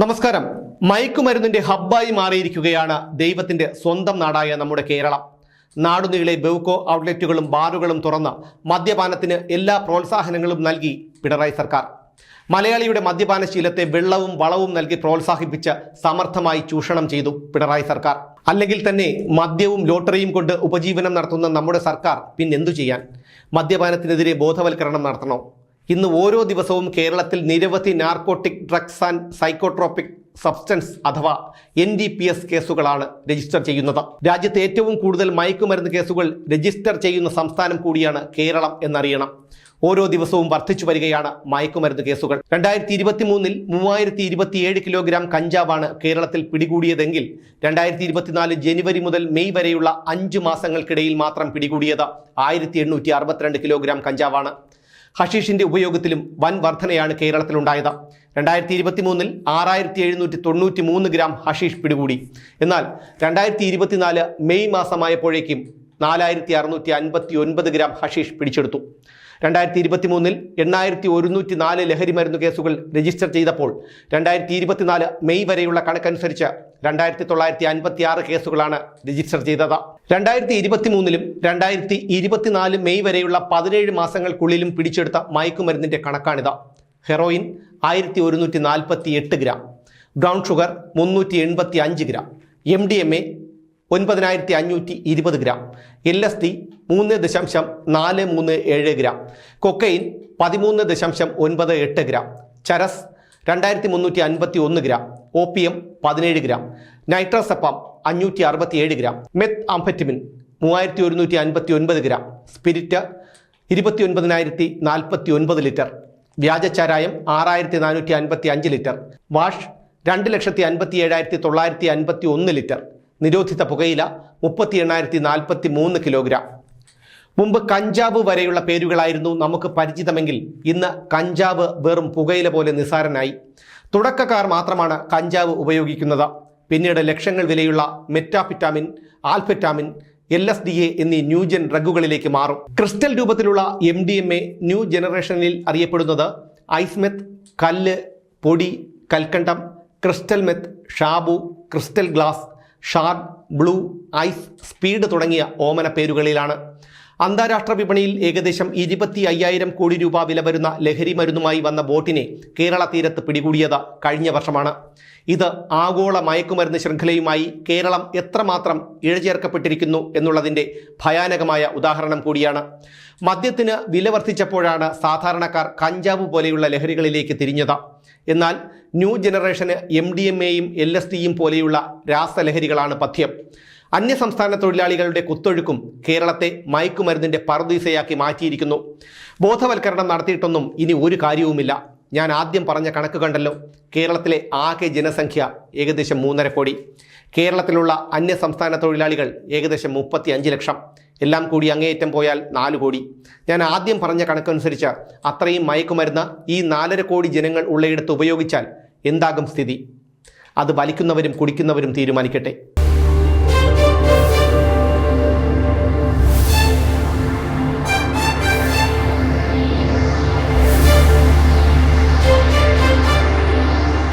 നമസ്കാരം. മയക്കുമരുന്നിന്റെ ഹബ്ബായി മാറിയിരിക്കുകയാണ് ദൈവത്തിന്റെ സ്വന്തം നാടായ നമ്മുടെ കേരളം. നാടുനീളെ ബെവ്കോ ഔട്ട്ലെറ്റുകളും ബാറുകളും തുറന്ന് മദ്യപാനത്തിന് എല്ലാ പ്രോത്സാഹനങ്ങളും നൽകി പിണറായി സർക്കാർ. മലയാളിയുടെ മദ്യപാനശീലത്തെ വെള്ളവും വളവും നൽകി പ്രോത്സാഹിപ്പിച്ച് സമർത്ഥമായി ചൂഷണം ചെയ്തു പിണറായി സർക്കാർ. അല്ലെങ്കിൽ തന്നെ മദ്യവും ലോട്ടറിയും കൊണ്ട് ഉപജീവനം നടത്തുന്ന നമ്മുടെ സർക്കാർ പിന്നെന്തു ചെയ്യാൻ? മദ്യപാനത്തിനെതിരെ ബോധവൽക്കരണം നടത്തണോ? ഇന്ന് ഓരോ ദിവസവും കേരളത്തിൽ നിരവധി narcotic drugs and psychotropic substance അഥവാ എൻ ഡി പി എസ് കേസുകളാണ് രജിസ്റ്റർ ചെയ്യുന്നത്. രാജ്യത്ത് ഏറ്റവും കൂടുതൽ മയക്കുമരുന്ന് കേസുകൾ രജിസ്റ്റർ ചെയ്യുന്ന സംസ്ഥാനം കൂടിയാണ് കേരളം എന്നറിയണം. ഓരോ ദിവസവും വർദ്ധിച്ചു വരികയാണ് മയക്കുമരുന്ന് കേസുകൾ. രണ്ടായിരത്തി ഇരുപത്തി മൂന്നിൽ മൂവായിരത്തി ഇരുപത്തിയേഴ് കിലോഗ്രാം കഞ്ചാവാണ് കേരളത്തിൽ പിടികൂടിയതെങ്കിൽ രണ്ടായിരത്തി ഇരുപത്തിനാല് ജനുവരി മുതൽ മെയ് വരെയുള്ള അഞ്ച് മാസങ്ങൾക്കിടയിൽ മാത്രം പിടികൂടിയത് ആയിരത്തി എണ്ണൂറ്റി അറുപത്തിരണ്ട് കിലോഗ്രാം കഞ്ചാവാണ്. ഹഷീഷിന്റെ ഉപയോഗത്തിലും വൻ വർധനയാണ് കേരളത്തിലുണ്ടായത്. രണ്ടായിരത്തി ഇരുപത്തി മൂന്നിൽ ആറായിരത്തി എഴുന്നൂറ്റി തൊണ്ണൂറ്റി മൂന്ന് ഗ്രാം ഹഷീഷ് പിടികൂടി. എന്നാൽ രണ്ടായിരത്തി ഇരുപത്തിനാല് മെയ് മാസമായപ്പോഴേക്കും നാലായിരത്തി അറുന്നൂറ്റി അൻപത്തി ഒൻപത് ഗ്രാം ഹഷീഷ് പിടിച്ചെടുത്തു. രണ്ടായിരത്തി ഇരുപത്തി മൂന്നിൽ എണ്ണായിരത്തി ഒരുന്നൂറ്റി നാല് ലഹരി മരുന്ന് കേസുകൾ രജിസ്റ്റർ ചെയ്തപ്പോൾ രണ്ടായിരത്തി ഇരുപത്തിനാല് മെയ് വരെയുള്ള കണക്കനുസരിച്ച് രണ്ടായിരത്തി തൊള്ളായിരത്തി അൻപത്തി ആറ് കേസുകളാണ് രജിസ്റ്റർ ചെയ്തത്. രണ്ടായിരത്തി ഇരുപത്തി മൂന്നിലും രണ്ടായിരത്തി ഇരുപത്തിനാല് മെയ് വരെയുള്ള പതിനേഴ് മാസങ്ങൾക്കുള്ളിലും പിടിച്ചെടുത്ത മയക്കുമരുന്നിന്റെ കണക്കാണിത്. ഹെറോയിൻ ആയിരത്തി ഒരുന്നൂറ്റി നാൽപ്പത്തി എട്ട് ഗ്രാം. ബ്രൗൺ ഷുഗർ മുന്നൂറ്റി എൺപത്തി അഞ്ച് gram. M D M A ഒൻപതിനായിരത്തി അഞ്ഞൂറ്റി ഇരുപത് ഗ്രാം. എൽ എസ് ടി മൂന്ന് ദശാംശം നാല് മൂന്ന് ഏഴ് ഗ്രാം. കൊക്കൈൻ പതിമൂന്ന് ദശാംശം ഒൻപത് എട്ട് ഗ്രാം. ചരസ് രണ്ടായിരത്തി മുന്നൂറ്റി അൻപത്തി ഒന്ന് ഗ്രാം. ഒ പി എം പതിനേഴ് ഗ്രാം. നൈട്രോസെപ്പാം അഞ്ഞൂറ്റി അറുപത്തി ഏഴ് ഗ്രാം. മെത്ത് ആംഫെറ്റിമിൻ മൂവായിരത്തി ഒരുന്നൂറ്റി അൻപത്തി ഒൻപത് ഗ്രാം. സ്പിരിറ്റ് ഇരുപത്തി ഒൻപതിനായിരത്തി നാൽപ്പത്തി ഒൻപത് ലിറ്റർ. വ്യാജച്ചാരായം ആറായിരത്തി നാനൂറ്റി അൻപത്തി അഞ്ച് ലിറ്റർ. വാഷ് രണ്ട് ലക്ഷത്തി അൻപത്തി ഏഴായിരത്തി തൊള്ളായിരത്തി അൻപത്തി ഒന്ന് ലിറ്റർ. നിരോധിത പുകയില മുപ്പത്തി എണ്ണായിരത്തി നാൽപ്പത്തി മൂന്ന് കിലോഗ്രാം. മുമ്പ് കഞ്ചാവ് വരെയുള്ള പേരുകളായിരുന്നു നമുക്ക് പരിചിതമെങ്കിൽ ഇന്ന് കഞ്ചാവ് വെറും പുകയില പോലെ നിസാരനായി. തുടക്കക്കാർ മാത്രമാണ് കഞ്ചാവ് ഉപയോഗിക്കുന്നത്. പിന്നീട് ലക്ഷങ്ങൾ വിലയുള്ള methamphetamine amphetamine L S D A എന്നീ ന്യൂജൻ ഡ്രഗുകളിലേക്ക് മാറും. ക്രിസ്റ്റൽ രൂപത്തിലുള്ള M D M A new ജനറേഷനിൽ അറിയപ്പെടുന്നത് ഐസ്മെത്ത് കല്ല് പൊടി കൽക്കണ്ടം crystal meth shabu crystal glass shard blue ice speed തുടങ്ങിയ ഓമന പേരുകളിലാണ്. അന്താരാഷ്ട്ര വിപണിയിൽ ഏകദേശം ഇരുപത്തി അയ്യായിരം കോടി രൂപ വില വരുന്ന ലഹരി മരുന്നുമായി വന്ന ബോട്ടിനെ കേരള തീരത്ത് പിടികൂടിയത് കഴിഞ്ഞ വർഷമാണ്. ഇത് ആഗോള മയക്കുമരുന്ന് ശൃംഖലയുമായി കേരളം എത്രമാത്രം ഇഴചേർക്കപ്പെട്ടിരിക്കുന്നു എന്നുള്ളതിന്റെ ഭയാനകമായ ഉദാഹരണം കൂടിയാണ്. മദ്യത്തിന് വില വർദ്ധിച്ചപ്പോഴാണ് സാധാരണക്കാർ കഞ്ചാവ് പോലെയുള്ള ലഹരികളിലേക്ക് തിരിഞ്ഞത്. എന്നാൽ ന്യൂ ജനറേഷന് എം ഡി എം എയും എൽ എസ് ഡിയും പോലെയുള്ള രാസലഹരികളാണ് പഥ്യം. അന്യസംസ്ഥാന തൊഴിലാളികളുടെ കുത്തൊഴുക്കും കേരളത്തെ മയക്കുമരുന്നിന്റെ പറുദീസയാക്കി മാറ്റിയിരിക്കുന്നു. ബോധവൽക്കരണം നടത്തിയിട്ടൊന്നും ഇനി ഒരു കാര്യവുമില്ല. ഞാൻ ആദ്യം പറഞ്ഞ കണക്ക് കണ്ടല്ലോ. കേരളത്തിലെ ആകെ ജനസംഖ്യ ഏകദേശം മൂന്നര കോടി. കേരളത്തിലുള്ള അന്യസംസ്ഥാന തൊഴിലാളികൾ ഏകദേശം മുപ്പത്തി ലക്ഷം. എല്ലാം കൂടി അങ്ങേയറ്റം പോയാൽ നാല് കോടി. ഞാൻ ആദ്യം പറഞ്ഞ കണക്കനുസരിച്ച് അത്രയും മയക്കുമരുന്ന് ഈ നാലര കോടി ജനങ്ങൾ ഉള്ളയിടത്ത് ഉപയോഗിച്ചാൽ എന്താകും സ്ഥിതി? അത് വലിക്കുന്നവരും കുടിക്കുന്നവരും തീരുമാനിക്കട്ടെ.